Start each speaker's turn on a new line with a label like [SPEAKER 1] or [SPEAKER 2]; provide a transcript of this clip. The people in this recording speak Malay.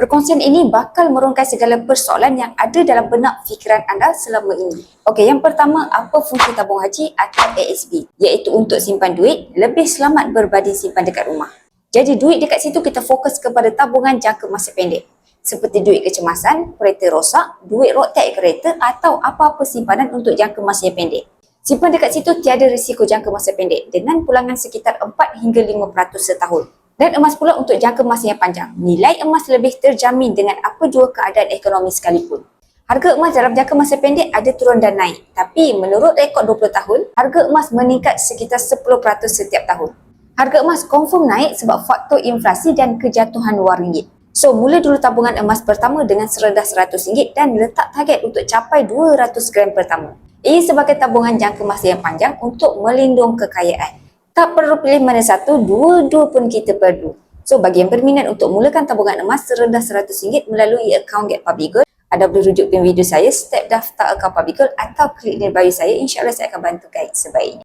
[SPEAKER 1] Perkongsian ini bakal merungkai segala persoalan yang ada dalam benak fikiran anda selama ini. Okey, yang pertama, apa fungsi tabung haji atau ASB? Iaitu untuk simpan duit lebih selamat berbanding simpan dekat rumah. Jadi duit dekat situ kita fokus kepada tabungan jangka masa pendek. Seperti duit kecemasan, kereta rosak, duit rotek kereta atau apa-apa simpanan untuk jangka masa yang pendek. Simpan dekat situ tiada risiko jangka masa pendek dengan pulangan sekitar 4 hingga 5% setahun. Dan emas pula untuk jangka masa yang panjang. Nilai emas lebih terjamin dengan apa jua keadaan ekonomi sekalipun. Harga emas dalam jangka masa pendek ada turun dan naik. Tapi menurut rekod 20 tahun, harga emas meningkat sekitar 10% setiap tahun. Harga emas confirm naik sebab faktor inflasi dan kejatuhan wang ringgit. So, mula dulu tabungan emas pertama dengan serendah RM100 dan letak target untuk capai 200 gram pertama. Ia sebagai tabungan jangka masa yang panjang untuk melindung kekayaan. Tak perlu pilih mana satu, dua-dua pun kita perlu. So, bagi yang berminat untuk mulakan tabungan emas serendah RM100 melalui akaun Get Public Gold, anda boleh rujuk pin video saya, step daftar akaun Public Gold atau klik link bio saya. InsyaAllah saya akan bantu guide sebaiknya.